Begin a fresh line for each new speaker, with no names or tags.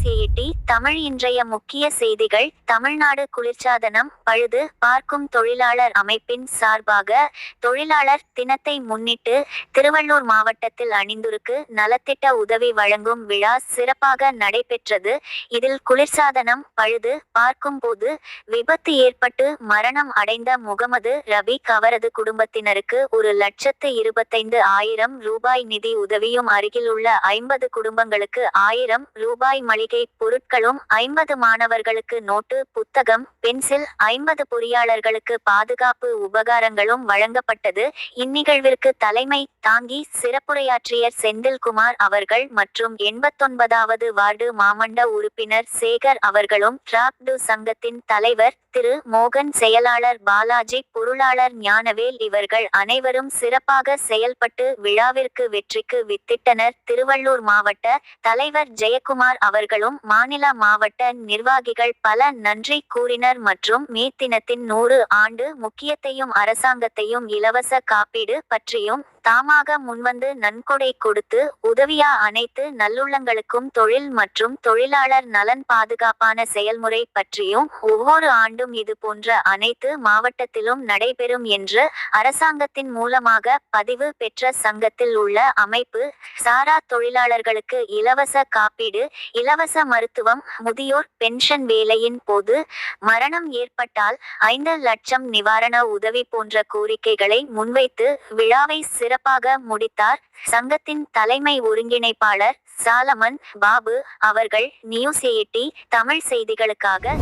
News Tamil இன்றைய முக்கிய செய்திகள் தமிழ்நாடு குளிர்சாதனம் பழுது பார்க்கும் தொழிலாளர் அமைப்பின் சார்பாக தொழிலாளர் தினத்தை முன்னிட்டு திருவள்ளூர் மாவட்டத்தில் அணிந்துருக்கு நலத்திட்ட உதவி வழங்கும் விழா சிறப்பாக நடைபெற்றது. இதில் குளிர்சாதனம் பழுது பார்க்கும் போது விபத்து ஏற்பட்டு மரணம் அடைந்த முகமது ரபீக் அவரது குடும்பத்தினருக்கு ஒரு லட்சத்து இருபத்தைந்து ஆயிரம் ரூபாய் நிதி உதவியும் அருகிலுள்ள ஐம்பது குடும்பங்களுக்கு ஆயிரம் ரூபாய் மளிகை பொருட்களும் ஐம்பது மாணவர்களுக்கு நோட்டு புத்தகம் பென்சில் ஐம்பது பொறியாளர்களுக்கு பாதுகாப்பு உபகாரங்களும் வழங்கப்பட்டது. இந்நிகழ்விற்கு தலைமை தாங்கி சிறப்புரையாற்றிய செந்தில்குமார் அவர்கள் மற்றும் எண்பத்தொன்பதாவது வார்டு மாமண்ட உறுப்பினர் சேகர் அவர்களும் டிராப்டு சங்கத்தின் தலைவர் திரு. மோகன் செயலாளர் பாலாஜி பொருளாளர் ஞானவேல் இவர்கள் அனைவரும் சிறப்பாக செயல்பட்டு விழாவிற்கு வெற்றிக்கு வித்திட்டனர். திருவள்ளூர் மாவட்ட தலைவர் ஜெயக்குமார் அவர்கள் அவர்களும் மாநில மாவட்ட நிர்வாகிகள் பல நன்றி கூறினர் மற்றும் மே தினத்தின் நூறு ஆண்டு முக்கியத்தையும் அரசாங்கத்தையும் இலவச காப்பீடு பற்றியும் தாமாக முன்வந்து நன்கொடை கொடுத்து உதவியா அனைத்து நல்லுள்ளங்களுக்கும் தொழில் மற்றும் தொழிலாளர் நலன் பாதுகாப்பான செயல்முறை பற்றியும் ஒவ்வொரு ஆண்டும் இது போன்ற அனைத்து மாவட்டத்திலும் நடைபெறும் என்று அரசாங்கத்தின் மூலமாக பதிவு பெற்ற சங்கத்தில் உள்ள அமைப்பு சாரா தொழிலாளர்களுக்கு இலவச காப்பீடு இலவச மருத்துவம் முதியோர் பென்ஷன் வேலையின் போது மரணம் ஏற்பட்டால் ஐந்து லட்சம் நிவாரண உதவி போன்ற கோரிக்கைகளை முன்வைத்து விழாவை சிறப்பு சிறப்பாக முடித்தார். சங்கத்தின் தலைமை ஒருங்கிணைப்பாளர் சாலமன் பாபு அவர்கள் நியூஸ் எயிட்டி தமிழ் செய்திகளுக்காக